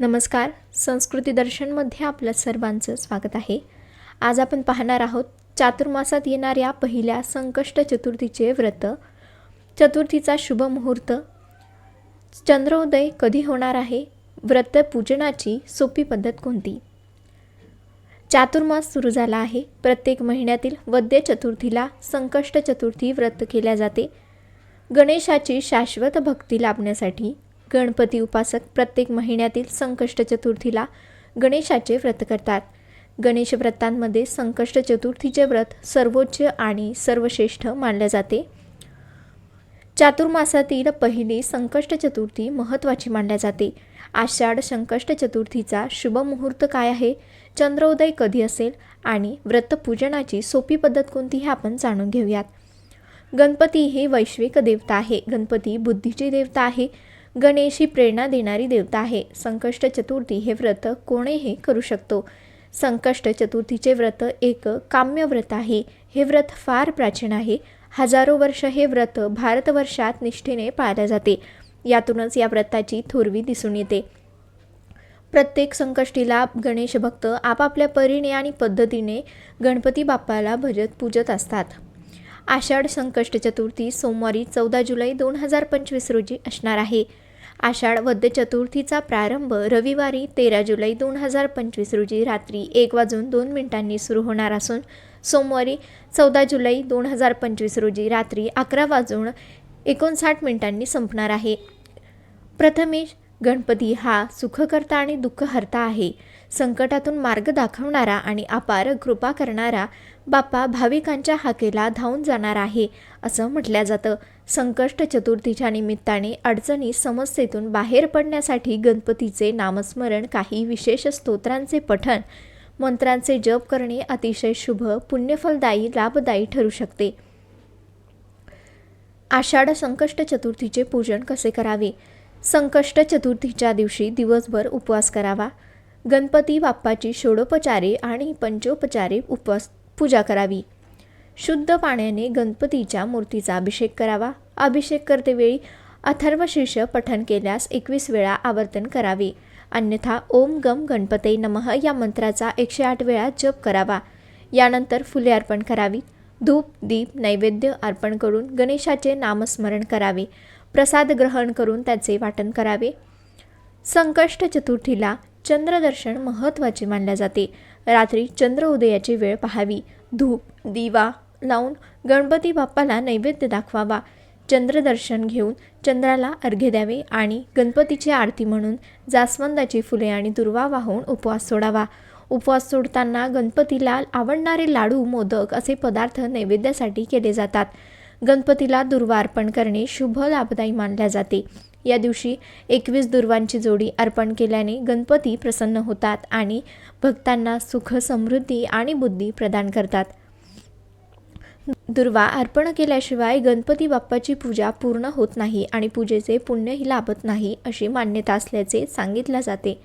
नमस्कार. संस्कृती दर्शनमध्ये आपलं सर्वांचं स्वागत आहे. आज आपण पाहणार आहोत चातुर्मासात येणाऱ्या पहिल्या संकष्ट चतुर्थीचे व्रत. चतुर्थीचा शुभ मुहूर्त. चंद्रोदय कधी होणार आहे? व्रत पूजनाची सोपी पद्धत कोणती? चातुर्मास सुरू झाला आहे. प्रत्येक महिन्यातील वद्य चतुर्थीला संकष्ट चतुर्थी व्रत केल्या जाते. गणेशाची शाश्वत भक्ती लाभण्यासाठी गणपती उपासक प्रत्येक महिन्यातील संकष्ट चतुर्थीला गणेशाचे व्रत करतात. गणेश व्रतांमध्ये संकष्ट चतुर्थीचे व्रत सर्वोच्च आणि सर्वश्रेष्ठ मानले जाते. चातुर्मासातील पहिली संकष्ट चतुर्थी महत्त्वाची मानल्या जाते. आषाढ संकष्ट चतुर्थीचा शुभ मुहूर्त काय आहे? चंद्रोदय कधी असेल? आणि व्रतपूजनाची सोपी पद्धत कोणती हे आपण जाणून घेऊयात. गणपती ही वैश्विक देवता आहे. गणपती बुद्धीची देवता आहे. गणेश ही प्रेरणा देणारी देवता आहे. संकष्ट चतुर्थी हे व्रत कोणीही करू शकतो. संकष्ट चतुर्थीचे व्रत एक काम्य व्रत आहे. हे व्रत फार प्राचीन आहे. हजारो वर्ष हे व्रत भारतवर्षात निष्ठेने पाळले जाते. यातूनच या व्रताची थोरवी दिसून येते. प्रत्येक संकष्टीला गणेश भक्त आपापल्या परीने आणि पद्धतीने गणपती बाप्पाला भजत पूजत असतात. आषाढ संकष्ट चतुर्थी सोमवारी चौदा जुलै दोन हजार पंचवीस रोजी असणार आहे. आषाढ वद्य चतुर्थीचा प्रारंभ रविवारी तेरा जुलै दोन हजार पंचवीस रोजी रात्री एक वाजून दोन मिनिटांनी सुरू होणार असून सोमवारी चौदा जुलै दोन हजार पंचवीस रोजी रात्री अकरा वाजून एकोणसाठ मिनिटांनी संपणार आहे. प्रथमेश गणपती हा सुखकर्ता आणि दुःखहर्ता आहे. संकटातून मार्ग दाखवणारा आणि अपार कृपा करणारा बाप्पा भाविकांच्या हाकेला धावून जाणार आहे असं म्हटलं जातं. संकष्ट चतुर्थीच्या निमित्ताने अडचणी समस्येतून बाहेर पडण्यासाठी गणपतीचे नामस्मरण काही विशेष स्तोत्रांचे पठण मंत्रांचे जप करणे अतिशय शुभ पुण्यफलदायी लाभदायी ठरू शकते. आषाढ संकष्ट चतुर्थीचे पूजन कसे करावे? संकष्ट चतुर्थीच्या दिवशी दिवसभर उपवास करावा. गणपती बाप्पाची षोडोपचारे आणि पंचोपचारे उपवास पूजा करावी. शुद्ध पाण्याने गणपतीच्या मूर्तीचा अभिषेक करावा. अभिषेक करतेवेळी अथर्वशीर्ष पठण केल्यास एकवीस वेळा आवर्तन करावे. अन्यथा ओम गम गणपते नमः या मंत्राचा एकशे आठ वेळा जप करावा. यानंतर फुले अर्पण करावी. धूप दीप नैवेद्य अर्पण करून गणेशाचे नामस्मरण करावे. प्रसाद ग्रहण करून त्याचे वाटण करावे. संकष्ट चतुर्थीला चंद्रदर्शन महत्त्वाचे मानले जाते. रात्री चंद्र उदयाची वेळ पाहावी. धूप दिवा लावून गणपती बाप्पाला नैवेद्य दाखवावा. चंद्रदर्शन घेऊन चंद्राला अर्घ्य द्यावे आणि गणपतीची आरती म्हणून जास्वंदाची फुले आणि दुर्वा वाहून उपवास सोडावा. उपवास सोडताना गणपतीला आवडणारे लाडू मोदक असे पदार्थ नैवेद्यासाठी केले जातात. गणपतीला दुर्वा अर्पण करणे शुभ लाभदायी मानल्या जाते. या दिवशी एकवीस दुर्वांची जोडी अर्पण केल्याने गणपती प्रसन्न होतात आणि भक्तांना सुख समृद्धी आणि बुद्धी प्रदान करतात. दुर्वा अर्पण केल्याशिवाय गणपती बाप्पाची पूजा पूर्ण होत नाही आणि पूजेचे पुण्यही लाभत नाही अशी मान्यता असल्याचे सांगितले जाते.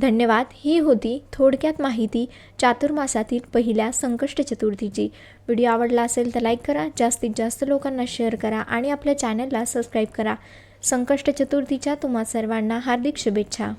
धन्यवाद. ही होती थोडक्यात माहिती चातुर्मासातील पहिल्या संकष्ट चतुर्थीची. व्हिडिओ आवडला असेल तर लाईक करा जास्तीत जास्त लोकांना शेअर करा आणि आपल्या चॅनलला सबस्क्राईब करा. संकष्ट चतुर्थीच्या तुम्हा सर्वांना हार्दिक शुभेच्छा.